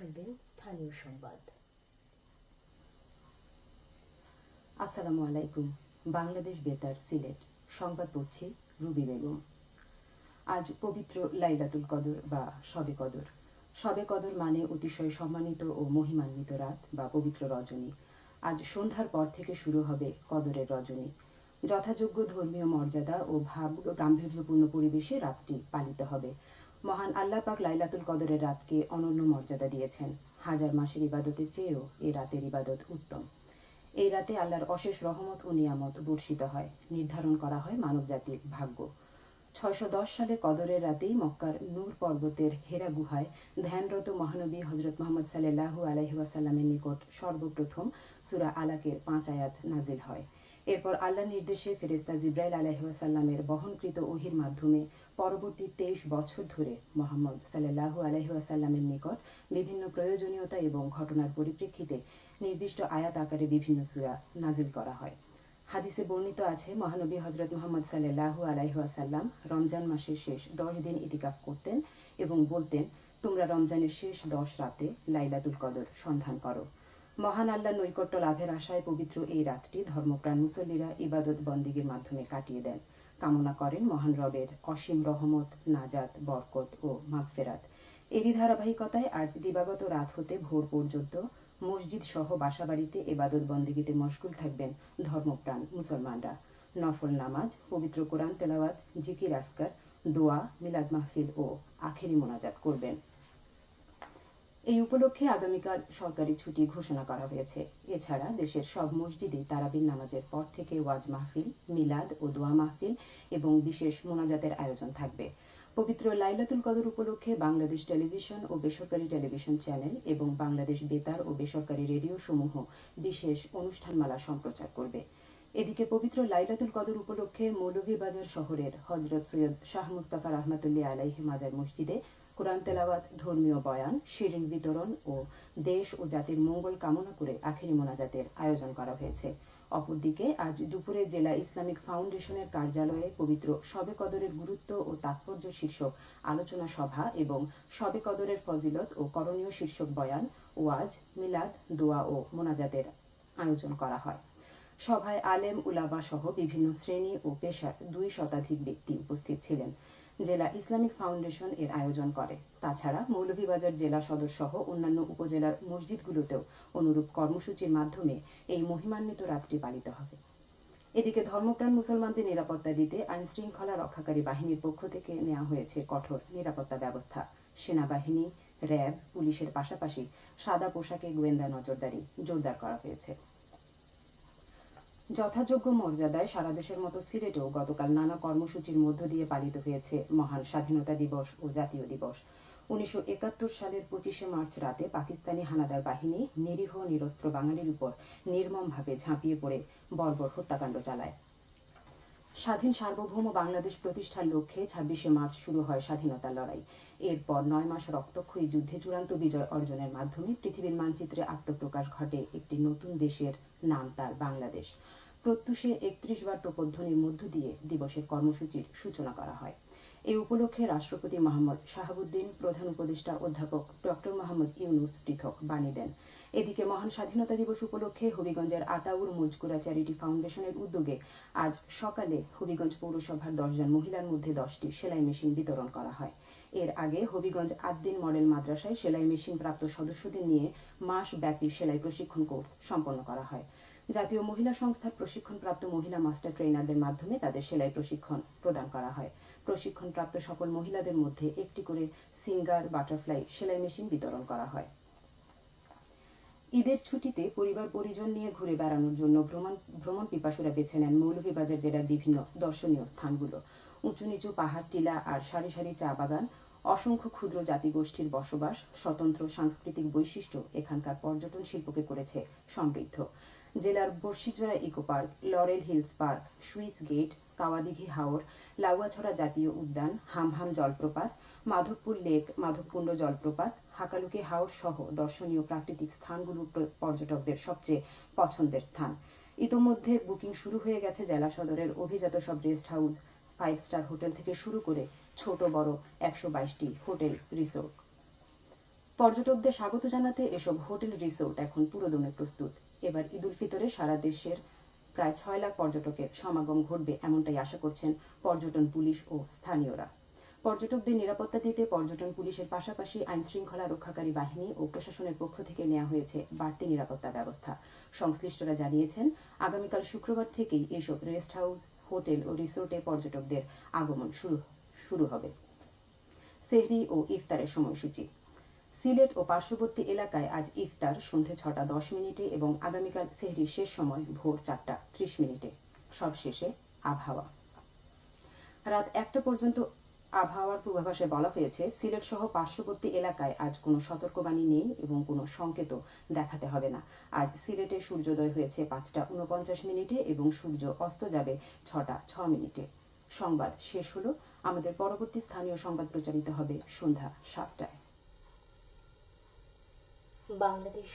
শুনবেন, স্থানীয় সংবাদ। আসসালামু আলাইকুম, বাংলাদেশ বেতার সিলেট। সংবাদ পড়ছি রুবি বেগম। আজ পবিত্র লাইলাতুল কদর বা শবে কদর। শবে কদর মানে অতিশয় সম্মানিত ও মহিমান্বিত রাত বা পবিত্র রজনী। আজ সন্ধ্যার পর থেকে শুরু হবে কদরের রজনী। যথাযোগ্য ধর্মীয় মর্যাদা ও ভাব গাম্ভীর্যপূর্ণ পরিবেশে রাতটি পালিত হবে। মহান আল্লাহ পাক লাইলাতুল কদরের রাতকে অনন্য মর্যাদা দিয়েছেন। হাজার মাসের ইবাদতের চেয়েও এই রাতের ইবাদত উত্তম। এই রাতে আল্লাহর অশেষ রহমত ও নিয়ামত বর্ষিত হয়, নির্ধারণ করা হয় মানবজাতির ভাগ্য। ছয়শো দশ সালে কদরের রাতেই মক্কার নূর পর্বতের হেরা গুহায় ধ্যানরত মহানবী হজরত মোহাম্মদ সাল্লাহ আলহিহাসাল্লামের নিকট সর্বপ্রথম সুরা আলাকের পাঁচ আয়াত নাজিল হয়। এরপর আল্লাহ নির্দেশে ফেরেস্তা জিব্রাইল আলহিহাসাল্লামের বহনকৃত ওহির মাধ্যমে পরবর্তী তেইশ বছর ধরে মোহাম্মদ সাল্লাহ আলহিহাসাল্লামের নিকট বিভিন্ন প্রয়োজনীয়তা এবং ঘটনার পরিপ্রেক্ষিতে নির্দিষ্ট আয়াত আকারে বিভিন্ন সুরা নাজিল করা হয়। হাদিসে বর্ণিত আছে, মহানবী হজরত মোহাম্মদ সাল্লাহ আলাইহাসাল্লাম রমজান মাসের শেষ দশ দিন ইতিকাফ করতেন এবং বলতেন, তোমরা রমজানের শেষ দশ রাতে লাইলাতুল কদর সন্ধান করো। মহান আল্লাহ নৈকট্য লাভের আশায় পবিত্র এই রাতটি ধর্মপ্রাণ মুসল্লিরা ইবাদত বন্দিগের মাধ্যমে কাটিয়ে দেন। কামনা করেন মহান রবের অসীম রহমত, নাজাত, বরকত ও মাগফেরাত। এরই ধারাবাহিকতায় আজ দিবাগত রাত হতে ভোর পর্যন্ত মসজিদ সহ বাসাবাড়িতে এবাদত বন্দিগিতে মশগুল থাকবেন ধর্মপ্রাণ মুসলমানরা। নফল নামাজ, পবিত্র কোরআন তেলাওয়াত, জিকির আসকার দোয়া, মিলাদ মাহফিল ও আখেরি মোনাজাত করবেন। এই উপলক্ষে আগামীকাল সরকারি ছুটি ঘোষণা করা হয়েছে। এছাড়া দেশের সব মসজিদে তারাবির নামাজের পর থেকে ওয়াজ মাহফিল, মিলাদ ও দোয়া মাহফিল এবং বিশেষ মোনাজাতের আয়োজন থাকবে। পবিত্র লাইলাতুল কদর উপলক্ষে বাংলাদেশ টেলিভিশন ও বেসরকারি টেলিভিশন চ্যানেল এবং বাংলাদেশ বেতার ও বেসরকারি রেডিও সমূহ বিশেষ অনুষ্ঠানমালা সম্প্রচার করবে। এদিকে পবিত্র লাইলাতুল কদর উপলক্ষে মৌলভীবাজার শহরের হজরত সৈয়দ শাহ মুস্তাফা রহমাতুল্লাহ আলাইহি মাজার মসজিদে কোরআন তেলাওয়াত, ধর্মীয় বয়ান, শিরিন বিতরণ ও দেশ ও জাতির মঙ্গল কামনা করে আখেরি মোনাজাতের আয়োজন করা হয়েছে। অপরদিকে, আজ দুপুরে জেলা ইসলামিক ফাউন্ডেশনের কার্যালয়ে পবিত্র শবে কদরের গুরুত্ব ও তাৎপর্য শীর্ষক আলোচনা সভা এবং শবে কদরের ফজিলত ও করণীয় শীর্ষক বয়ান, ওয়াজ, মিলাদ, দোয়া ও মোনাজাতের আয়োজন করা হয়। সভায় আলেম উলামা সহ বিভিন্ন শ্রেণি ও পেশার দুই শতাধিক ব্যক্তি উপস্থিত ছিলেন। জেলা ইসলামিক ফাউন্ডেশন এর আয়োজন করে। তাছাড়া মৌলভীবাজার জেলা সদর সহ অন্যান্য উপজেলার মসজিদগুলোতেও অনুরূপ কর্মসূচির মাধ্যমে এই মহিমান্বিত রাতটি পালিত হবে। এদিকে ধর্মপ্রাণ মুসলমানদের নিরাপত্তা দিতে আইন শৃঙ্খলা রক্ষাকারী বাহিনীর পক্ষ থেকে নেওয়া হয়েছে কঠোর নিরাপত্তা ব্যবস্থা। সেনাবাহিনী, র্যাব, পুলিশের পাশাপাশি সাদা পোশাকে গোয়েন্দা নজরদারি জোরদার করা হয়েছে। যথাযোগ্য মর্যাদায় সারা দেশের মতো সিলেটেও গতকাল নানা কর্মসূচির মধ্য দিয়ে পালিত হয়েছে মহান স্বাধীনতা দিবস ও জাতীয় দিবস। উনিশশো একাত্তর সালের পঁচিশে মার্চ রাতে পাকিস্তানি হানাদার বাহিনী নিরীহ নিরস্ত্র বাঙালির উপর নির্মমভাবে ঝাঁপিয়ে পড়ে বর্বর হত্যাকাণ্ড চালায়। স্বাধীন সার্বভৌম বাংলাদেশ প্রতিষ্ঠার লক্ষ্যে ছাব্বিশে মার্চ শুরু হয় স্বাধীনতার লড়াই। এরপর নয় মাস রক্তক্ষয়ী যুদ্ধে চূড়ান্ত বিজয় অর্জনের মাধ্যমে পৃথিবীর মানচিত্রে আত্মপ্রকাশ ঘটে একটি নতুন দেশের নাম, তার বাংলাদেশ। প্রত্যুষে একত্রিশ বার প্রপদ্ধনির মধ্য দিয়ে দিবসের কর্মসূচির সূচনা করা হয়। এই উপলক্ষে রাষ্ট্রপতি মোহাম্মদ শাহাবুদ্দিন প্রধান উপদেষ্টা অধ্যাপক ডক্টর মোহাম্মদ ইউনুস পৃথক বাণী দেন। এদিকে মহান স্বাধীনতা দিবস উপলক্ষে হবিগঞ্জের আতাউর মজকুরা চ্যারিটি ফাউন্ডেশনের উদ্যোগে আজ সকালে হবিগঞ্জ পৌরসভার দশজন মহিলার মধ্যে দশটি সেলাই মেশিন বিতরণ করা হয়। এর আগে হবিগঞ্জ আদ্দিন মডেল মাদ্রাসায় সেলাই মেশিন প্রাপ্ত সদস্যদের নিয়ে মাস ব্যাপী সেলাই প্রশিক্ষণ কোর্স সম্পন্ন করা হয়। জাতীয় মহিলা সংস্থার প্রশিক্ষণপ্রাপ্ত মহিলা মাস্টার ট্রেনারদের মাধ্যমে তাদের সেলাই প্রশিক্ষণ প্রদান করা হয়। প্রশিক্ষণপ্রাপ্ত সকল মহিলাদের মধ্যে একটি করে সিঙ্গার, বাটারফ্লাই সেলাই মেশিন বিতরণ করা হয়। ঈদের ছুটিতে পরিবার পরিজন নিয়ে ঘুরে বেড়ানোর জন্য ভ্রমণ ভ্রমণ পিপাসুরা বেছে নেন মৌলভীবাজার জেলার বিভিন্ন দর্শনীয় স্থানগুলো। উঁচু নিচু পাহাড়, টিলা আর সারি সারি চা বাগান, অসংখ্য ক্ষুদ্র জাতিগোষ্ঠীর বসবাস, স্বতন্ত্র সাংস্কৃতিক বৈশিষ্ট্য এখানকার পর্যটন শিল্পকে করেছে সমৃদ্ধ। জেলার Barshijora eco park, Laurel Hills park switch gate, Kawadighi Haor Lawachara জাতীয় উদ্যান, হামহাম জলপ্রপাত মাধবপুর লেক, মাধবকুণ্ড জলপ্রপাত, হাকালুকি হাওর সহ দর্শনীয় প্রাকৃতিক স্থানগুলো পর্যটকদের সবচেয়ে পছন্দের স্থান। ইতোমধ্যে বুকিং শুরু হয়ে গেছে জেলা সদরের অভিজাত সব rest house, five star hotel থেকে শুরু করে ছোট বড় একশো বাইশটি হোটেল রিসোর্ট। পর্যটকদের স্বাগত জানাতে এসব হোটেল রিসোর্ট এখন পুরোদমে প্রস্তুত। এবার ঈদুল ফিতরে সারা দেশের প্রায় ছয় লাখ পর্যটকের সমাগম ঘটবে এমনটাই আশা করছেন পর্যটন পুলিশ ও স্থানীয়রা। পর্যটকদের নিরাপত্তা দিতে পর্যটন পুলিশের পাশাপাশি আইন শৃঙ্খলা রক্ষাকারী বাহিনী ও প্রশাসনের পক্ষ থেকে নেওয়া হয়েছে বাড়তি নিরাপত্তা ব্যবস্থা। সংশ্লিষ্টরা জানিয়েছেন, আগামীকাল শুক্রবার থেকেই এসব রেস্ট হাউস, হোটেল ও রিসোর্টে পর্যটকদের আগমন শুরু শুরু হবে। সেহরি ও ইফতারের সময়সূচি। সিলেট ও পার্শ্ববর্তী এলাকায় আজ ইফতার সন্ধে ছটা দশ মিনিটে এবং আগামীকাল সেহরির শেষ সময় ভোর চারটা ত্রিশ মিনিটে। সবশেষে আবহাওয়া। রাত একটা পর্যন্ত আবহাওয়ার পূর্বাভাসে বলা হয়েছে সিলেট সহ পার্শ্ববর্তী এলাকায় আজ কোনো সতর্কবাণী নেই এবং কোনো সংকেতও দেখাতে হবে না। আজ সিলেটে সূর্যোদয় হয়েছে পাঁচটা উনপঞ্চাশ মিনিটে এবং সূর্য অস্ত যাবে ছটা ছ মিনিটে। সংবাদ শেষ হলো। আমাদের পরবর্তী স্থানীয় সংবাদ প্রচারিত হবে সন্ধ্যা সাতটায়। বাংলাদেশ